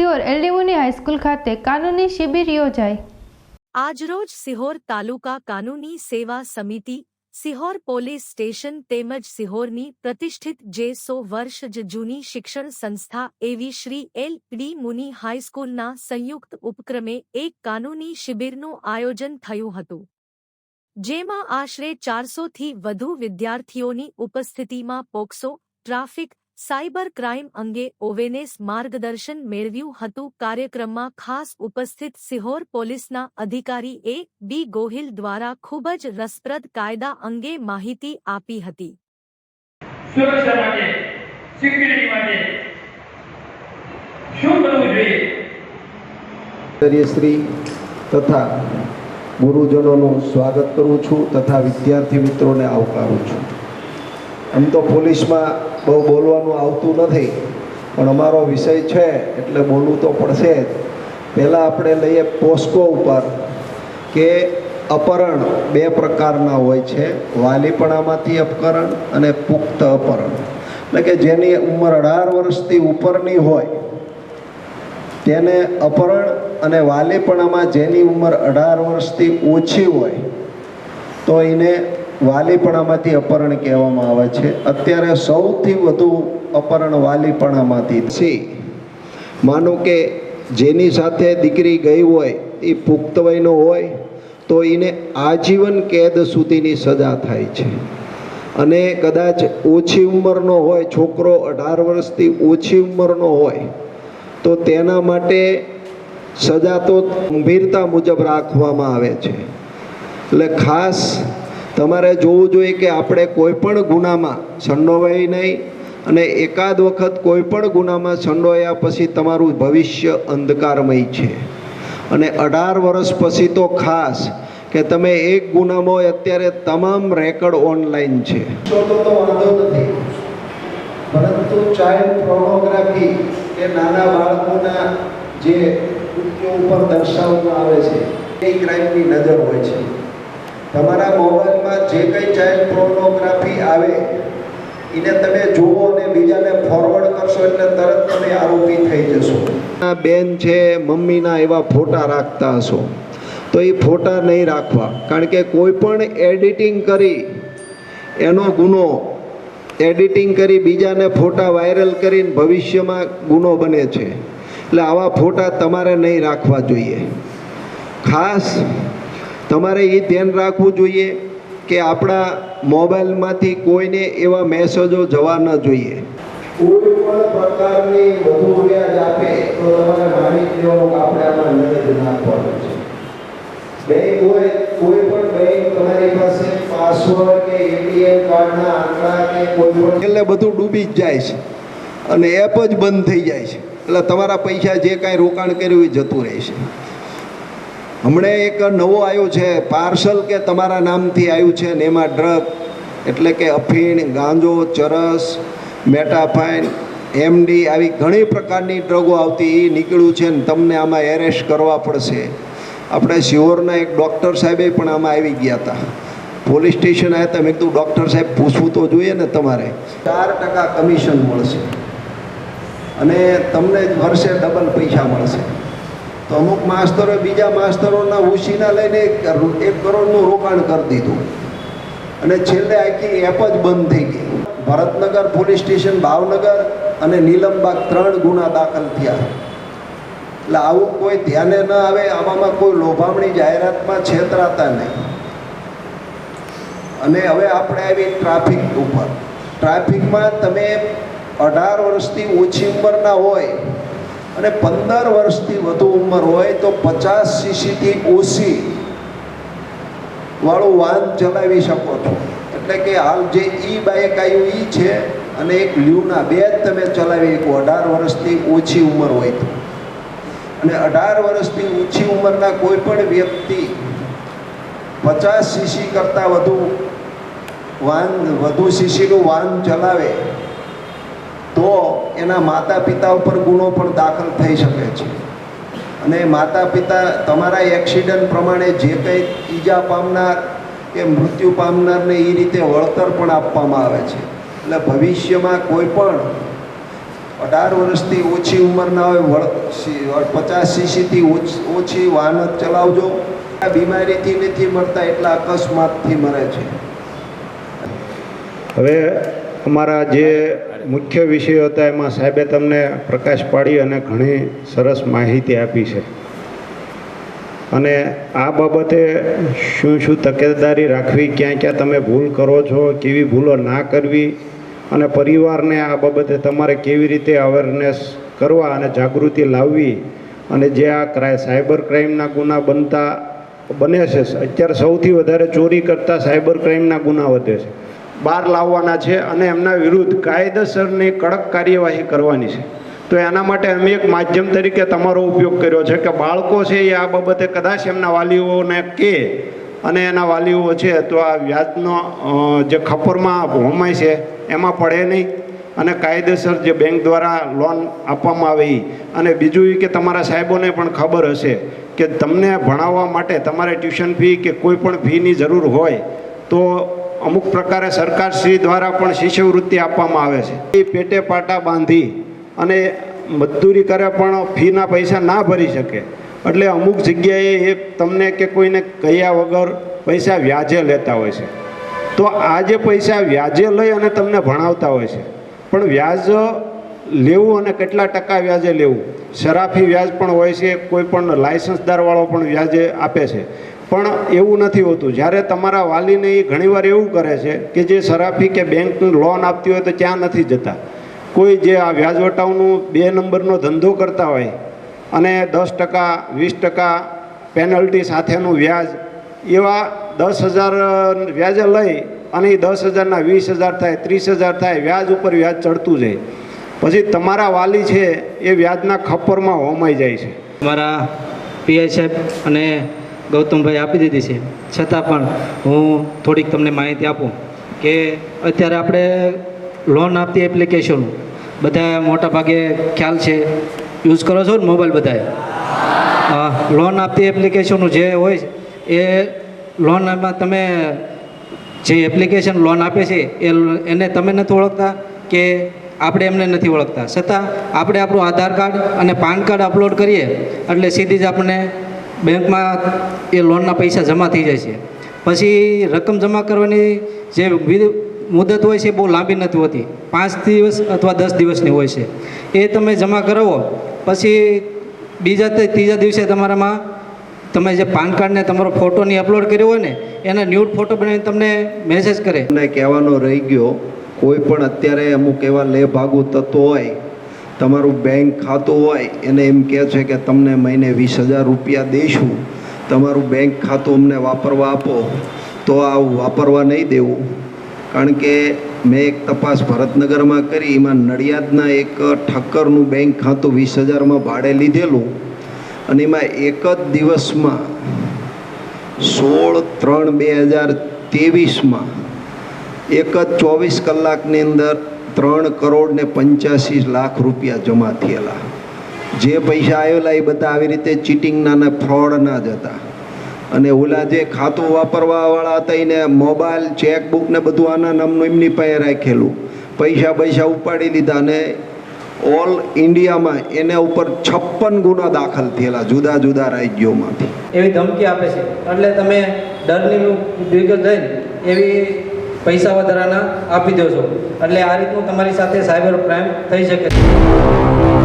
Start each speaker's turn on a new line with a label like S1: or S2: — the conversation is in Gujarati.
S1: સિયોર એલડીમુની હાઈસ્કૂલ ખાતે કાનૂની શિબિર યોજાઈ.
S2: આજરોજ સિહોર તાલુકા કાનૂની સેવા સમિતિ, સિહોર પોલીસ સ્ટેશન તેમજ સિહોરની પ્રતિષ્ઠિત જે સો વર્ષ જ જૂની શિક્ષણ સંસ્થા એવી શ્રી એલ ડી મુની હાઈસ્કૂલના સંયુક્ત ઉપક્રમે એક કાનૂની શિબિરનું આયોજન થયું હતું. જેમાં આશરે ચારસોથી વધુ વિદ્યાર્થીઓની ઉપસ્થિતિમાં પોક્સો, ટ્રાફિક સાયબર ક્રાઇમ અંગે ઓવેનેસ માર્ગદર્શન મેળવ્યું હતું. કાર્યક્રમમાં ખાસ ઉપસ્થિત સિહોર પોલીસના અધિકારી એ બી ગોહિલ દ્વારા ખૂબ જ રસપ્રદ કાયદા અંગે માહિતી આપી હતી.
S3: સુરક્ષા માટે સિક્યુરિટી માટે શું કરવું જોઈએ?
S4: આચાર્યશ્રી તથા ગુરુજનોનું સ્વાગત કરું છું તથા વિદ્યાર્થી મિત્રોને આવકારું છું. આમ તો પોલીસમાં બહુ બોલવાનું આવતું નથી. પણ અમારો વિષય છે, એટલે બોલવું તો પડશે જ. પહેલાં આપણે લઈએ પોસ્કો ઉપર કે અપહરણ બે પ્રકારના હોય છે. વાલીપણામાંથી અપહરણ અને પુખ્ત અપહરણ. એટલે કે જેની ઉંમર અઢાર વર્ષથી ઉપરની હોય, તેને અપહરણ અને વાલીપણામાં જેની ઉંમર અઢાર વર્ષથી ઓછી હોય, તો એને વાલીપણામાંથી અપહરણ કહેવામાં આવે છે. અત્યારે સૌથી વધુ અપહરણ વાલીપણામાંથી છે. માનો કે જેની સાથે દીકરી ગઈ હોય, એ પુખ્ત વયનો હોય, તો એને આજીવન કેદ સુધીની સજા થાય છે. અને કદાચ ઓછી ઉંમરનો હોય, છોકરો અઢાર વર્ષથી ઓછી ઉંમરનો હોય, તો તેના માટે સજા તો ગંભીરતા મુજબ રાખવામાં આવે છે. એટલે ખાસ તમારે જોવું જોઈએ કે આપણે કોઈ પણ ગુનામાં સંડોવાય નહીં અને એકાદ વખત કોઈ પણ ગુનામાં સંડોયા પછી તમારું ભવિષ્ય અંધકારમય છે. અને અઢાર વર્ષ પછી તો ખાસ કે તમે એક ગુનામાં હોય અત્યારે તમામ રેકર્ડ ઓનલાઈન છે. પરંતુ ચાઇલ્ડ પ્રોનોગ્રાફી કે નાના બાળકોના જે કૃત્યો ઉપર દર્શાવવામાં આવે છે, એ ક્રાઇમની નજર હોય છે. તમારા મોબાઈલમાં જે કંઈ ચાઇલ્ડ પ્રોનોગ્રાફી આવે, એને તમે જુઓ અને બીજાને ફોરવર્ડ કરશો એટલે તરત તમે આરોપી થઈ જશો. બેન છે, મમ્મીના એવા ફોટા રાખતા હશો. તો એ ફોટા નહીં રાખવા. કારણ કે કોઈ પણ એડિટિંગ કરી, એનો ગુનો એડિટિંગ કરી, બીજાને ફોટા વાયરલ કરીને ભવિષ્યમાં ગુનો બને છે. એટલે આવા ફોટા તમારે નહીં રાખવા જોઈએ. ખાસ તમારે એ ધ્યાન રાખવું જોઈએ કે આપણા મોબાઈલમાંથી કોઈને એવા મેસેજો જવા ન જોઈએ. કોઈ પણ પ્રકારની વધુ વ્યાજ આપે તો તમારે માની લેવાનું કે નજર નાખવાનું છે. બેંક હોય કોઈ પણ બેંક તમારી પાસે પાસવર્ડ કે એટીએમ કાર્ડના આંકડા કે કોઈ પણ એટલે બધું ડૂબી જ જાય છે. અને એપ જ બંધ થઈ જાય છે. એટલે તમારા પૈસા જે કાંઈ રોકાણ કર્યું એ જતું રહેશે હમણે એક નવો આવ્યો છે, પાર્સલ કે તમારા નામથી આવ્યું છે ને એમાં ડ્રગ, એટલે કે અફીણ, ગાંજો, ચરસ, મેટાફાઇન, એમડી આવી ઘણી પ્રકારની ડ્રગો આવતી એ નીકળ્યું છે ને તમને આમાં એરેસ્ટ કરવા પડશે. આપણે શિહોરના એક ડૉક્ટર સાહેબે પણ આમાં આવી ગયા હતા પોલીસ સ્ટેશન આવ્યા હતા મેં કીધું ડૉક્ટર સાહેબ, પૂછવું તો જોઈએ ને તમારે. ચાર ટકા કમિશન મળશે. અને તમને વર્ષે ડબલ પૈસા મળશે. તો અમુક માસ્તરોએ બીજા માસ્તરોના ઉછીના લઈને એક કરોડનું રોકાણ કરી દીધું. અને છેલ્લે આખી એપ જ બંધ થઈ ગઈ. ભરતનગર પોલીસ સ્ટેશન, ભાવનગર અને નીલમબાગ ત્રણ ગુના દાખલ થયા. એટલે આવું કોઈ ધ્યાને ન આવે, આવામાં કોઈ લોભામણી જાહેરાતમાં છેતરાતા નહીં. અને હવે આપણે આવી ટ્રાફિક ઉપર. ટ્રાફિકમાં તમે અઢાર વર્ષથી ઓછી ઉંમરના હોય અને પંદર વર્ષથી વધુ ઉંમર હોય તો પચાસ સીસીથી ઓછી વાળું વાહન ચલાવી શકો છો. એટલે કે હાલ જે ઈ બાઇક આવ્યું ઈ છે અને એક લ્યુના બે જ તમે ચલાવી શકો. અઢાર વર્ષથી ઓછી ઉંમર હોય તો. અને અઢાર વર્ષથી ઓછી ઉંમરના કોઈ પણ વ્યક્તિ પચાસ સીસી કરતાં વધુ વાહન વધુ સીસીનું વાહન ચલાવે તો એના માતા પિતા ઉપર ગુનો પણ દાખલ થઈ શકે છે. અને માતા પિતા તમારા એક્સિડન્ટ પ્રમાણે જે કંઈ ઈજા પામનાર, કે મૃત્યુ પામનારને એ રીતે વળતર પણ આપવામાં આવે છે. એટલે ભવિષ્યમાં કોઈ પણ અઢાર વર્ષથી ઓછી ઉંમરના હોય, વળ પચાસ સીસીથી ઓછી વાહન ચલાવજો. આ બીમારીથી નથી મળતા એટલા અકસ્માતથી મરે છે.
S5: હવે અમારા જે મુખ્ય વિષયો હતા એમાં સાહેબે તમને પ્રકાશ પાડી અને ઘણી સરસ માહિતી આપી છે. અને આ બાબતે શું શું તકેદારી રાખવી, ક્યાં ક્યાં તમે ભૂલ કરો છો, કેવી ભૂલો ના કરવી અને પરિવારને આ બાબતે તમારે કેવી રીતે અવેરનેસ કરવા અને જાગૃતિ લાવવી અને જે આ ક્રાય સાયબર ક્રાઇમના ગુના બનતા બને છે. અત્યારે સૌથી વધારે ચોરી કરતાં સાયબર ક્રાઇમના ગુના વધે છે. બહાર લાવવાના છે અને એમના વિરુદ્ધ કાયદેસરની કડક કાર્યવાહી કરવાની છે. તો એના માટે અમે એક માધ્યમ તરીકે તમારો ઉપયોગ કર્યો છે કે બાળકો છે એ આ બાબતે કદાચ એમના વાલીઓને કહે અને એના વાલીઓ છે તો આ વ્યાજનો જે ખપરમાં હોમાય છે એમાં પડે નહીં. અને કાયદેસર જે બેંક દ્વારા લોન આપવામાં આવે એ અને બીજું એ કે તમારા સાહેબોને પણ ખબર હશે કે તમને ભણાવવા માટે તમારે ટ્યુશન ફી કે કોઈ પણ ફીની જરૂર હોય તો અમુક પ્રકારે સરકારશ્રી દ્વારા પણ શિષ્યવૃત્તિ આપવામાં આવે છે. એ પેટે પાટા બાંધી અને મજદૂરી કરે પણ ફીના પૈસા ના ભરી શકે. એટલે અમુક જગ્યાએ એ તમને કે કોઈને કહ્યા વગર પૈસા વ્યાજે લેતા હોય છે. તો આ જે પૈસા વ્યાજે લઈ અને તમને ભણાવતા હોય છે. પણ વ્યાજ લેવું અને કેટલા ટકા વ્યાજે લેવું? શરાફી વ્યાજ પણ હોય છે, કોઈ પણ લાયસન્સદારવાળો પણ વ્યાજે આપે છે. પણ એવું નથી હોતું. જ્યારે તમારા વાલીને એ ઘણીવાર એવું કરે છે કે જે શરાફી કે બેંકની લોન આપતી હોય તો ત્યાં નથી જતા. કોઈ જે આ વ્યાજવટાઓનું બે નંબરનો ધંધો કરતા હોય અને દસ ટકા, વીસ ટકા પેનલ્ટી સાથેનું વ્યાજ, એવા દસ હજાર વ્યાજે લઈ અને એ દસ હજારના વીસ હજાર થાય, ત્રીસ હજાર થાય, વ્યાજ ઉપર વ્યાજ ચડતું જાય. પછી તમારા વાલી છે એ વ્યાજના ખપ્પરમાં હોમાઈ જાય છે.
S6: મારા પીઆઈ અને ગૌતમભાઈ આપી દીધી છે. છતાં પણ હું થોડીક તમને માહિતી આપું કે અત્યારે આપણે લોન આપતી એપ્લિકેશન બધા મોટા ભાગે ખ્યાલ છે. યુઝ કરો છો ને મોબાઈલ બધાએ? લોન આપતી એપ્લિકેશનો જે હોય એ લોનમાં તમે જે એપ્લિકેશન લોન આપે છે, એ એને તમે નથી ઓળખતા કે આપણે એમને નથી ઓળખતા. છતાં આપણે આપણું આધાર કાર્ડ અને પાન કાર્ડ અપલોડ કરીએ, એટલે સીધી જ આપણને બેંકમાં એ લોનના પૈસા જમા થઈ જાય છે. પછી રકમ જમા કરવાની જે મુદત હોય છે બહુ લાંબી નથી હોતી. પાંચ દિવસ અથવા દસ દિવસની હોય છે. એ તમે જમા કરાવો. પછી બીજા ત્રીજા દિવસે તમારામાં તમે જે પાન કાર્ડને તમારો ફોટોની અપલોડ કર્યો હોય ને, એના ન્યૂડ ફોટો બનાવીને તમને મેસેજ કરે.
S4: મને કહેવાનો રહી ગયો, કોઈ પણ અત્યારે અમુક એવા લેભાગુ તત્વો હોય તમારું બેંક ખાતું હોય, એને એમ કહે છે કે તમને મહિને વીસ હજાર રૂપિયા દઈશું તમારું બેંક ખાતું અમને વાપરવા આપો. તો આ વાપરવા નહીં દેવું. કારણ કે મેં એક તપાસ ભરતનગરમાં કરી, એમાં નડિયાદના એક ઠક્કરનું બેંક ખાતું વીસ હજારમાં ભાડે લીધેલું. અને એમાં એક જ દિવસમાં સોળ ત્રણ બે હજાર ત્રેવીસમાં એક જ ચોવીસ કલાકની અંદર ત્રણ કરોડ ને પંચ્યાસી લાખ રૂપિયા જમા થયેલા. જે પૈસા આવેલા એ બધા આવી રીતે ચીટિંગના ને ફ્રોડના જ હતા. અને ઓલા જે ખાતું વાપરવાવાળા હતા એને મોબાઈલ ચેકબુક ને બધું આના નામનું એમની પાસે રાખેલું. પૈસા પૈસા ઉપાડી લીધા ને ઓલ ઇન્ડિયામાં એના ઉપર છપ્પન ગુના દાખલ થયેલા જુદા જુદા રાજ્યોમાંથી.
S6: એવી ધમકી આપે છે. એટલે તમે ડરની વિગત લઈને એવી પૈસા વધારાના આપી દો છો. એટલે આ રીતનું તમારી સાથે સાયબર ક્રાઇમ થઈ શકે છે.